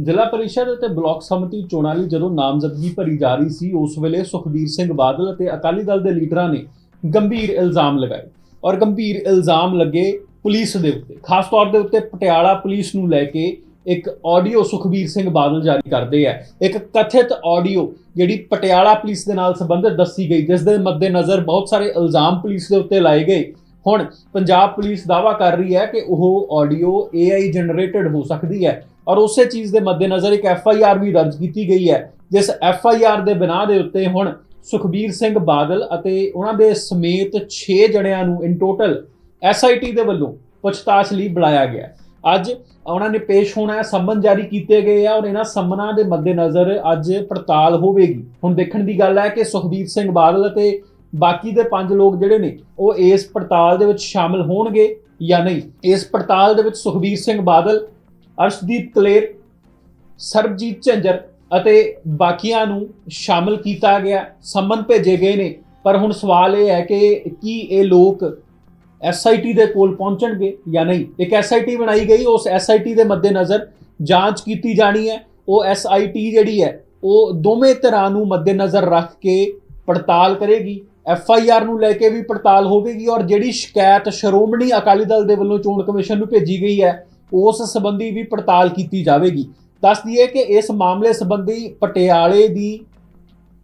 ਜ਼ਿਲ੍ਹਾ ਪਰਿਸ਼ਦ ਅਤੇ ਬਲਾਕ ਸਮਿਤੀ ਚੋਣਾਂ ਲਈ ਜਦੋਂ ਨਾਮਜ਼ਦਗੀ ਭਰੀ ਜਾ ਰਹੀ ਸੀ, ਉਸ ਵੇਲੇ ਸੁਖਬੀਰ ਸਿੰਘ ਬਾਦਲ ਅਤੇ ਅਕਾਲੀ ਦਲ ਦੇ ਲੀਡਰਾਂ ਨੇ ਗੰਭੀਰ ਇਲਜ਼ਾਮ ਲਗਾਏ ਔਰ ਗੰਭੀਰ ਇਲਜ਼ਾਮ ਲੱਗੇ ਪੁਲਿਸ ਦੇ ਉੱਤੇ। ਖਾਸ ਤੌਰ ਦੇ ਉੱਤੇ ਪਟਿਆਲਾ ਪੁਲਿਸ ਨੂੰ ਲੈ ਕੇ ਇੱਕ ਆਡੀਓ ਸੁਖਬੀਰ ਸਿੰਘ ਬਾਦਲ ਜਾਰੀ ਕਰਦੇ ਆ। ਇੱਕ ਕਥਿਤ ਆਡੀਓ ਜਿਹੜੀ ਪਟਿਆਲਾ ਪੁਲਿਸ ਦੇ ਨਾਲ ਸੰਬੰਧਿਤ ਦੱਸੀ ਗਈ, ਜਿਸ ਦੇ ਮੱਦੇਨਜ਼ਰ ਬਹੁਤ ਸਾਰੇ ਇਲਜ਼ਾਮ ਪੁਲਿਸ ਦੇ ਉੱਤੇ ਲਾਏ ਗਏ। ਹੁਣ ਪੰਜਾਬ ਪੁਲਿਸ ਦਾਵਾ ਕਰ ਰਹੀ ਹੈ ਕਿ ਉਹ ਆਡੀਓ AI ਜਨਰੇਟਡ ਹੋ ਸਕਦੀ ਹੈ। ਔਰ ਉਸੇ ਚੀਜ਼ ਦੇ ਮੱਦੇਨਜ਼ਰ ਇੱਕ ਐਫ ਆਈ ਆਰ ਵੀ ਦਰਜ ਕੀਤੀ ਗਈ ਹੈ, ਜਿਸ ਐਫ ਆਈ ਆਰ ਦੇ ਬਿਨਾਹ ਦੇ ਉੱਤੇ ਹੁਣ ਸੁਖਬੀਰ ਸਿੰਘ ਬਾਦਲ ਅਤੇ ਉਹਨਾਂ ਦੇ ਸਮੇਤ 6 ਜਣਿਆਂ ਨੂੰ in total S I T ਦੇ ਵੱਲੋਂ ਪੁੱਛਤਾਛ ਲਈ ਬੁਲਾਇਆ ਗਿਆ ਅੱਜ ਉਹਨਾਂ ਨੇ ਪੇਸ਼ ਹੋਣਾ ਹੈ, ਸੰਮਨ ਜਾਰੀ ਕੀਤੇ ਗਏ ਆ ਔਰ ਇਹਨਾਂ ਸੰਮਨਾਂ ਦੇ ਮੱਦੇਨਜ਼ਰ ਅੱਜ ਪੜਤਾਲ ਹੋਵੇਗੀ। ਹੁਣ ਦੇਖਣ ਦੀ ਗੱਲ ਹੈ ਕਿ ਸੁਖਬੀਰ ਸਿੰਘ ਬਾਦਲ ਅਤੇ ਬਾਕੀ ਦੇ ਪੰਜ ਲੋਕ ਜਿਹੜੇ ਨੇ, ਉਹ ਇਸ ਪੜਤਾਲ ਦੇ ਵਿੱਚ ਸ਼ਾਮਲ ਹੋਣਗੇ ਜਾਂ ਨਹੀਂ? ਇਸ ਪੜਤਾਲ ਦੇ ਵਿੱਚ ਸੁਖਬੀਰ ਸਿੰਘ ਬਾਦਲ ਅਰਸ਼ਦੀਪ ਕਲੇਰ, ਸਰਬਜੀਤ ਝੰਜਰ ਅਤੇ ਬਾਕੀਆਂ ਨੂੰ ਸ਼ਾਮਲ ਕੀਤਾ ਗਿਆ ਸੰਮਨ ਭੇਜੇ ਗਏ ਨੇ। ਪਰ ਹੁਣ ਸਵਾਲ ਇਹ ਹੈ ਕਿ ਕੀ ਇਹ ਲੋਕ ਐਸਆਈਟੀ ਦੇ ਕੋਲ ਪਹੁੰਚਣਗੇ ਜਾਂ ਨਹੀਂ? ਇੱਕ ਐਸਆਈਟੀ ਬਣਾਈ ਗਈ, ਉਸ ਐਸਆਈਟੀ ਦੇ ਮੱਦੇਨਜ਼ਰ ਜਾਂਚ ਕੀਤੀ ਜਾਣੀ ਹੈ। ਉਹ ਐਸਆਈਟੀ ਜਿਹੜੀ ਹੈ, ਉਹ ਦੋਵੇਂ ਧਿਰਾਂ ਨੂੰ ਮੱਦੇਨਜ਼ਰ ਰੱਖ ਕੇ ਪੜਤਾਲ ਕਰੇਗੀ। ਐੱਫ ਆਈ ਆਰ ਨੂੰ ਲੈ ਕੇ ਵੀ ਪੜਤਾਲ ਹੋਵੇਗੀ ਔਰ ਜਿਹੜੀ ਸ਼ਿਕਾਇਤ ਸ਼੍ਰੋਮਣੀ ਅਕਾਲੀ ਦਲ ਦੇ ਵੱਲੋਂ ਚੋਣ ਕਮਿਸ਼ਨ ਨੂੰ ਭੇਜੀ ਗਈ ਹੈ ਉਸ ਸੰਬੰਧੀ ਵੀ ਪੜਤਾਲ ਕੀਤੀ ਜਾਵੇਗੀ। ਦੱਸ ਦਈਏ ਕਿ ਇਸ ਮਾਮਲੇ ਸੰਬੰਧੀ ਪਟਿਆਲੇ ਦੀ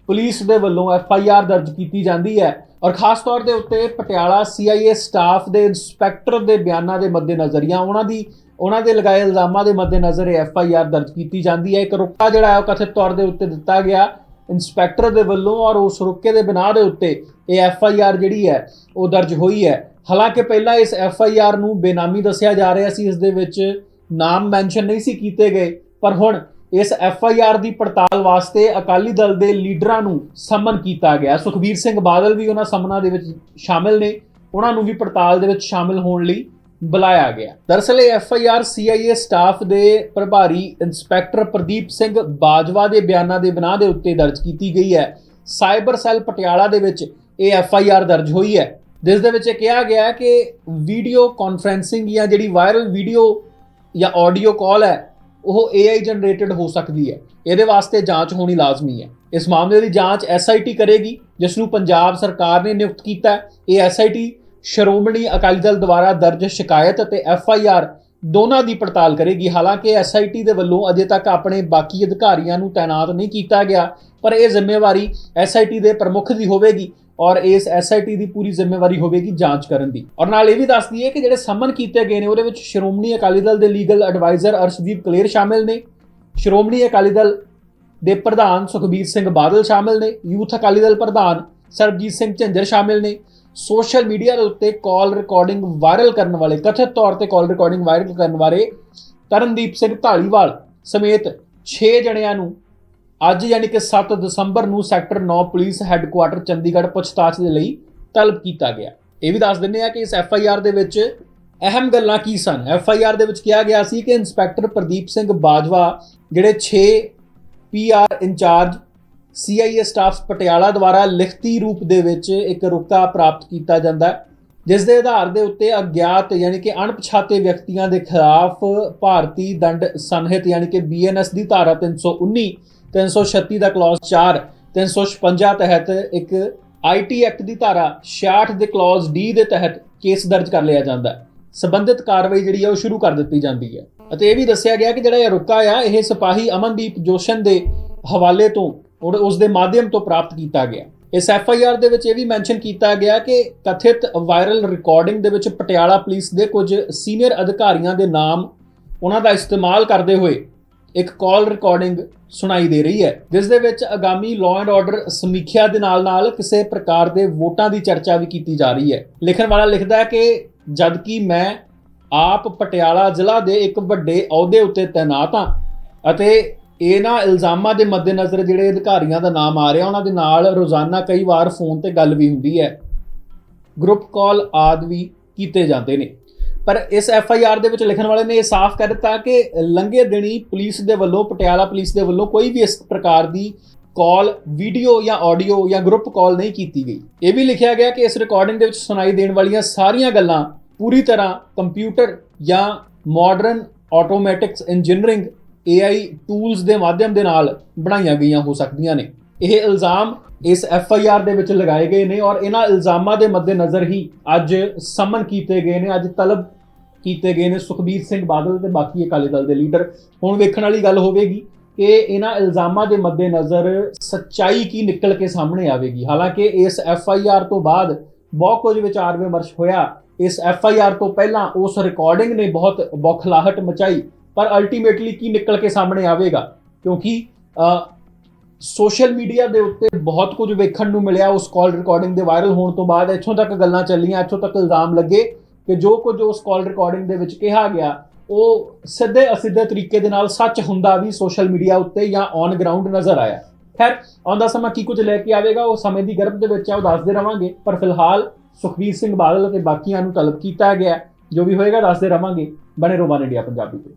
ਪੁਲਿਸ ਦੇ ਵੱਲੋਂ ਐਫ ਆਈ ਆਰ ਦਰਜ ਕੀਤੀ ਜਾਂਦੀ ਹੈ ਔਰ ਖਾਸ ਤੌਰ ਦੇ ਉੱਤੇ Patiala C I A staff ਦੇ ਇੰਸਪੈਕਟਰ ਦੇ ਬਿਆਨਾਂ ਦੇ ਮੱਦੇਨਜ਼ਰ ਜਾਂ ਉਹਨਾਂ ਦੀ, ਉਹਨਾਂ ਦੇ ਲਗਾਏ ਇਲਜ਼ਾਮਾਂ ਦੇ ਮੱਦੇਨਜ਼ਰ ਇਹ ਐਫ ਆਈ ਆਰ ਦਰਜ ਕੀਤੀ ਜਾਂਦੀ ਹੈ। ਇੱਕ ਰੁਕਾ ਜਿਹੜਾ ਹੈ ਉਹ ਕਥਿਤ ਤੌਰ ਦੇ ਉੱਤੇ ਦਿੱਤਾ ਗਿਆ। ਇੰਸਪੈਕਟਰ ਦੇ ਵੱਲੋਂ ਔਰ ਉਸ ਰੁਕੇ ਦੇ ਬਿਨਾਂ ਦੇ ਉੱਤੇ ਇਹ ਐਫ ਆਈ ਆਰ ਜਿਹੜੀ ਹੈ ਉਹ ਦਰਜ ਹੋਈ ਹੈ। ਹਾਲਾਂਕਿ ਪਹਿਲਾਂ ਇਸ ਐਫ ਆਈ ਆਰ ਨੂੰ ਬੇਨਾਮੀ ਦੱਸਿਆ ਜਾ ਰਿਹਾ ਸੀ, ਇਸ ਦੇ ਵਿੱਚ ਨਾਮ ਮੈਂਸ਼ਨ ਨਹੀਂ ਸੀ ਕੀਤੇ ਗਏ, ਪਰ ਹੁਣ ਇਸ ਐਫ ਆਈ ਆਰ ਦੀ ਪੜਤਾਲ ਵਾਸਤੇ ਅਕਾਲੀ ਦਲ ਦੇ ਲੀਡਰਾਂ ਨੂੰ ਸਮਨ ਕੀਤਾ ਗਿਆ। ਸੁਖਬੀਰ ਸਿੰਘ ਬਾਦਲ ਵੀ ਉਹਨਾਂ ਸਮਨਾਂ ਦੇ ਵਿੱਚ ਸ਼ਾਮਿਲ ਨੇ, ਉਹਨਾਂ ਨੂੰ ਵੀ ਪੜਤਾਲ ਦੇ ਵਿੱਚ ਸ਼ਾਮਿਲ ਹੋਣ ਲਈ ਬੁਲਾਇਆ ਗਿਆ। ਦਰਅਸਲ ਇਹ F I R C I A staff ਦੇ ਪ੍ਰਭਾਰੀ ਇੰਸਪੈਕਟਰ ਪ੍ਰਦੀਪ ਸਿੰਘ ਬਾਜਵਾ ਦੇ ਬਿਆਨਾਂ ਦੇ ਬਿਨਾਹ ਦੇ ਉੱਤੇ ਦਰਜ ਕੀਤੀ ਗਈ ਹੈ। ਸਾਈਬਰ ਸੈੱਲ ਪਟਿਆਲਾ ਦੇ ਵਿੱਚ ਇਹ ਐਫ ਆਈ ਆਰ ਦਰਜ ਹੋਈ ਹੈ। ਜਿਸ ਦੇ ਵਿੱਚ ਇਹ ਕਿਹਾ ਗਿਆ ਕਿ ਵੀਡੀਓ ਕਾਨਫਰੈਂਸਿੰਗ ਜਾਂ ਜਿਹੜੀ ਵਾਇਰਲ ਵੀਡੀਓ ਜਾਂ ਆਡੀਓ ਕਾਲ ਹੈ, ਉਹ AI ਜਨਰੇਟਡ ਹੋ ਸਕਦੀ ਹੈ। ਇਹਦੇ ਵਾਸਤੇ ਜਾਂਚ ਹੋਣੀ ਲਾਜ਼ਮੀ ਹੈ। ਇਸ ਮਾਮਲੇ ਦੀ ਜਾਂਚ SIT ਕਰੇਗੀ, ਜਿਸ ਨੂੰ ਪੰਜਾਬ ਸਰਕਾਰ ਨੇ ਨਿਯੁਕਤ ਕੀਤਾ ਹੈ। ਇਹ SIT ਸ਼੍ਰੋਮਣੀ ਅਕਾਲੀ ਦਲ ਦੁਆਰਾ ਦਰਜ ਸ਼ਿਕਾਇਤ ਅਤੇ FIR ਦੋਨਾਂ ਦੀ ਪੜਤਾਲ ਕਰੇਗੀ। ਹਾਲਾਂਕਿ SIT ਦੇ ਵੱਲੋਂ ਅਜੇ ਤੱਕ ਆਪਣੇ ਬਾਕੀ ਅਧਿਕਾਰੀਆਂ ਨੂੰ ਤਾਇਨਾਤ ਨਹੀਂ ਕੀਤਾ ਗਿਆ, ਪਰ ਇਹ ਜ਼ਿੰਮੇਵਾਰੀ SIT ਦੇ ਪ੍ਰਮੁੱਖ ਦੀ ਹੋਵੇਗੀ। ਔਰ ਇਸ ਐਸਆਈਟੀ ਦੀ ਪੂਰੀ ਜ਼ਿੰਮੇਵਾਰੀ ਹੋਵੇਗੀ ਜਾਂਚ ਕਰਨ ਦੀ। ਔਰ ਨਾਲ ਇਹ ਵੀ ਦੱਸ ਦਈਏ ਕਿ ਜਿਹੜੇ ਸਮਨ ਕੀਤੇ ਗਏ ਨੇ, ਉਹਦੇ ਵਿੱਚ ਸ਼੍ਰੋਮਣੀ ਅਕਾਲੀ ਦਲ ਦੇ ਲੀਗਲ ਐਡਵਾਈਜ਼ਰ ਅਰਸ਼ਦੀਪ ਕਲੇਰ ਸ਼ਾਮਿਲ ਨੇ। ਸ਼੍ਰੋਮਣੀ ਅਕਾਲੀ ਦਲ ਦੇ ਪ੍ਰਧਾਨ ਸੁਖਬੀਰ ਸਿੰਘ ਬਾਦਲ ਸ਼ਾਮਿਲ ਨੇ। ਯੂਥ ਅਕਾਲੀ ਦਲ ਪ੍ਰਧਾਨ ਸਰਬਜੀਤ ਸਿੰਘ ਝੰਜਰ ਸ਼ਾਮਿਲ ਨੇ। ਸੋਸ਼ਲ ਮੀਡੀਆ ਦੇ ਉੱਤੇ ਕਾਲ ਰਿਕਾਰਡਿੰਗ ਵਾਇਰਲ ਕਰਨ ਵਾਲੇ, ਕਥਿਤ ਤੌਰ ਤੇ ਕਾਲ ਰਿਕਾਰਡਿੰਗ ਵਾਇਰਲ ਕਰਨ ਵਾਲੇ ਤਰਨਦੀਪ ਸਿੰਘ ਢਾਲੀਵਾਲ ਸਮੇਤ 6 ਜਣਿਆਂ ਨੂੰ ਅੱਜ ਯਾਨੀ ਕਿ 7 ਦਸੰਬਰ ਨੂੰ ਸੈਕਟਰ 9 ਪੁਲਿਸ ਹੈੱਡਕੁਆਟਰ ਚੰਡੀਗੜ੍ਹ ਪੁੱਛਤਾਛ ਦੇ ਲਈ ਤਲਬ ਕੀਤਾ ਗਿਆ। ਇਹ ਵੀ ਦੱਸ ਦਿੰਦੇ ਆ ਕਿ ਇਸ ਐਫ ਆਈ ਆਰ ਦੇ ਵਿੱਚ ਅਹਿਮ ਗੱਲਾਂ ਕੀ ਸਨ? ਐਫ ਆਈ ਆਰ ਦੇ ਵਿੱਚ ਕਿਹਾ ਗਿਆ ਸੀ ਕਿ ਇੰਸਪੈਕਟਰ ਪ੍ਰਦੀਪ ਸਿੰਘ ਬਾਜਵਾ, ਜਿਹੜੇ 6 P R incharge, C I A staff Patiala ਦੁਆਰਾ ਲਿਖਤੀ ਰੂਪ ਦੇ ਵਿੱਚ ਇੱਕ ਰੁਕਾ ਪ੍ਰਾਪਤ ਕੀਤਾ ਜਾਂਦਾ ਹੈ, ਜਿਸ ਦੇ ਆਧਾਰ ਦੇ ਉੱਤੇ ਅਗਿਆਤ ਯਾਨੀ ਕਿ ਅਣਪਛਾਤੇ ਵਿਅਕਤੀਆਂ ਦੇ ਖਿਲਾਫ ਭਾਰਤੀ ਦੰਡ ਸੰਹਿਤ ਯਾਨੀ ਕਿ ਬੀਐਨਐਸ ਦੀ ਧਾਰਾ 319 336 ਦਾ ਕਲੌਜ਼ 4 356 ਤਹਿਤ ਇੱਕ ਆਈਟੀ ਐਕਟ ਦੀ ਧਾਰਾ 66 ਦੇ ਕਲੌਜ਼ ਡੀ ਦੇ ਤਹਿਤ ਕੇਸ ਦਰਜ ਕਰ ਲਿਆ ਜਾਂਦਾ ਹੈ। ਸੰਬੰਧਿਤ ਕਾਰਵਾਈ ਜਿਹੜੀ ਹੈ ਉਹ ਸ਼ੁਰੂ ਕਰ ਦਿੱਤੀ ਜਾਂਦੀ ਹੈ। ਅਤੇ ਇਹ ਵੀ ਦੱਸਿਆ ਗਿਆ ਕਿ ਜਿਹੜਾ ਇਹ ਰੁਕਾ ਆ, ਇਹ ਸਿਪਾਹੀ ਅਮਨਦੀਪ ਜੋਸ਼ਨ ਦੇ ਹਵਾਲੇ ਤੋਂ ਔਰ ਉਸ ਦੇ ਮਾਧਿਅਮ ਤੋਂ ਪ੍ਰਾਪਤ ਕੀਤਾ ਗਿਆ। ਇਸ ਐਫ ਆਈ ਆਰ ਦੇ ਵਿੱਚ ਇਹ ਵੀ ਮੈਂਸ਼ਨ ਕੀਤਾ ਗਿਆ ਕਿ ਕਥਿਤ ਵਾਇਰਲ ਰਿਕਾਰਡਿੰਗ ਦੇ ਵਿੱਚ ਪਟਿਆਲਾ ਪੁਲਿਸ ਦੇ ਕੁਝ ਸੀਨੀਅਰ ਅਧਿਕਾਰੀਆਂ ਦੇ ਨਾਮ ਉਹਨਾਂ ਦਾ ਇਸਤੇਮਾਲ ਕਰਦੇ ਹੋਏ ਇੱਕ ਕਾਲ ਰਿਕਾਰਡਿੰਗ ਸੁਣਾਈ ਦੇ ਰਹੀ ਹੈ, ਜਿਸ ਦੇ ਵਿੱਚ ਆਗਾਮੀ ਲਾਅ ਐਂਡ ਆਰਡਰ ਸਮੀਖਿਆ ਦੇ ਨਾਲ-ਨਾਲ ਕਿਸੇ ਪ੍ਰਕਾਰ ਦੇ ਵੋਟਾਂ ਦੀ ਚਰਚਾ ਵੀ ਕੀਤੀ ਜਾ ਰਹੀ ਹੈ। ਲਿਖਣ ਵਾਲਾ ਲਿਖਦਾ ਹੈ ਕਿ ਜਦਕਿ ਮੈਂ ਆਪ ਪਟਿਆਲਾ ਜ਼ਿਲ੍ਹਾ ਦੇ ਇੱਕ ਵੱਡੇ ਅਹੁਦੇ ਉੱਤੇ ਤਾਇਨਾਤ ਹਾਂ ਅਤੇ ਇਹਨਾਂ ਇਲਜ਼ਾਮਾਂ ਦੇ ਮੱਦੇਨਜ਼ਰ ਜਿਹੜੇ ਅਧਿਕਾਰੀਆਂ ਦਾ ਨਾਮ ਆ ਰਿਹਾ, ਉਹਨਾਂ ਦੇ ਨਾਲ ਰੋਜ਼ਾਨਾ ਕਈ ਵਾਰ ਫੋਨ ਤੇ ਗੱਲ ਵੀ ਹੁੰਦੀ ਹੈ। ਗਰੁੱਪ ਕਾਲ ਆਦਿ ਵੀ ਕੀਤੇ ਜਾਂਦੇ ਨੇ। ਪਰ ਇਸ ਐਫ ਆਈ ਆਰ ਦੇ ਵਿੱਚ ਲਿਖਣ ਵਾਲੇ ਨੇ ਇਹ ਸਾਫ਼ ਕਰ ਦਿੱਤਾ ਕਿ ਲੰਘੇ ਦਿਨੀ ਪੁਲਿਸ ਦੇ ਵੱਲੋਂ, ਪਟਿਆਲਾ ਪੁਲਿਸ ਦੇ ਵੱਲੋਂ ਕੋਈ ਵੀ ਇਸ ਪ੍ਰਕਾਰ ਦੀ ਕਾਲ, ਵੀਡੀਓ ਜਾਂ ਆਡੀਓ ਜਾਂ ਗਰੁੱਪ ਕਾਲ ਨਹੀਂ ਕੀਤੀ ਗਈ। ਇਹ ਵੀ ਲਿਖਿਆ ਗਿਆ ਕਿ ਇਸ ਰਿਕਾਰਡਿੰਗ ਦੇ ਵਿੱਚ ਸੁਣਾਈ ਦੇਣ ਵਾਲੀਆਂ ਸਾਰੀਆਂ ਗੱਲਾਂ ਪੂਰੀ ਤਰ੍ਹਾਂ ਕੰਪਿਊਟਰ ਜਾਂ modern automatics engineering AI tools ਦੇ ਮਾਧਿਅਮ ਦੇ ਨਾਲ ਬਣਾਈਆਂ ਗਈਆਂ ਹੋ ਸਕਦੀਆਂ ਨੇ। ਇਹ ਇਲਜ਼ਾਮ ਇਸ FIR ਦੇ ਵਿੱਚ ਲਗਾਏ ਗਏ ਨੇ ਔਰ ਇਹਨਾਂ ਇਲਜ਼ਾਮਾਂ ਦੇ ਮੱਦੇਨਜ਼ਰ ਹੀ ਅੱਜ ਸਮਨ ਕੀਤੇ ਗਏ ਨੇ, ਅੱਜ ਤਲਬ ਕੀਤੇ ਗਏ ਨੇ ਸੁਖਬੀਰ ਸਿੰਘ ਬਾਦਲ ਤੇ ਬਾਕੀ ਅਕਾਲੀ ਦਲ ਦੇ ਲੀਡਰ। ਹੁਣ ਵੇਖਣ ਵਾਲੀ ਗੱਲ ਹੋਵੇਗੀ ਕਿ ਇਹਨਾਂ ਇਲਜ਼ਾਮਾਂ ਦੇ ਮੱਦੇਨਜ਼ਰ ਸੱਚਾਈ ਕੀ ਨਿਕਲ ਕੇ ਸਾਹਮਣੇ ਆਵੇਗੀ। ਹਾਲਾਂਕਿ ਇਸ ਐਫ ਆਈ ਆਰ ਤੋਂ ਬਾਅਦ ਬਹੁਤ ਕੁਝ ਵਿਚਾਰ ਵਿਮਰਸ਼ ਹੋਇਆ। ਇਸ ਐਫ ਆਈ ਆਰ ਤੋਂ ਪਹਿਲਾਂ ਉਸ ਰਿਕਾਰਡਿੰਗ ਨੇ ਬਹੁਤ ਬੌਖਲਾਹਟ ਮਚਾਈ, ਪਰ ਅਲਟੀਮੇਟਲੀ ਕੀ ਨਿਕਲ ਕੇ ਸਾਹਮਣੇ ਆਵੇਗਾ? ਕਿਉਂਕਿ ਸੋਸ਼ਲ ਮੀਡੀਆ ਦੇ ਉੱਤੇ ਬਹੁਤ ਕੁਝ ਵੇਖਣ ਨੂੰ ਮਿਲਿਆ। ਉਸ ਕਾਲ ਰਿਕਾਰਡਿੰਗ ਦੇ ਵਾਇਰਲ ਹੋਣ ਤੋਂ ਬਾਅਦ ਇੱਥੋਂ ਤੱਕ ਗੱਲਾਂ ਚੱਲੀਆਂ, ਇੱਥੋਂ ਤੱਕ ਇਲਜ਼ਾਮ ਲੱਗੇ। ਕਿ ਜੋ ਕੁਝ ਉਸ ਕਾਲ ਰਿਕਾਰਡਿੰਗ ਦੇ ਵਿੱਚ ਕਿਹਾ ਗਿਆ, ਉਹ ਸਿੱਧੇ ਅਸਿੱਧੇ ਤਰੀਕੇ ਦੇ ਨਾਲ ਸੱਚ ਹੁੰਦਾ ਵੀ ਸੋਸ਼ਲ ਮੀਡੀਆ ਉੱਤੇ ਜਾਂ ਔਨ ਗਰਾਊਂਡ ਨਜ਼ਰ ਆਇਆ। ਖੈਰ ਆਉਂਦਾ ਸਮਾਂ ਕੀ ਕੁਝ ਲੈ ਕੇ ਆਵੇਗਾ, ਉਹ ਸਮੇਂ ਦੀ ਗਰਭ ਦੇ ਵਿੱਚ ਆ, ਉਹ ਦੱਸਦੇ ਰਵਾਂਗੇ, ਪਰ ਫਿਲਹਾਲ ਸੁਖਬੀਰ ਸਿੰਘ ਬਾਦਲ ਅਤੇ ਬਾਕੀਆਂ ਨੂੰ ਤਲਬ ਕੀਤਾ ਗਿਆ, ਜੋ ਵੀ ਹੋਏਗਾ ਦੱਸਦੇ ਰਵਾਂਗੇ। ਬਣੇ ਰਹੋ ਵਨ ਇੰਡੀਆ ਪੰਜਾਬੀ ਤੇ।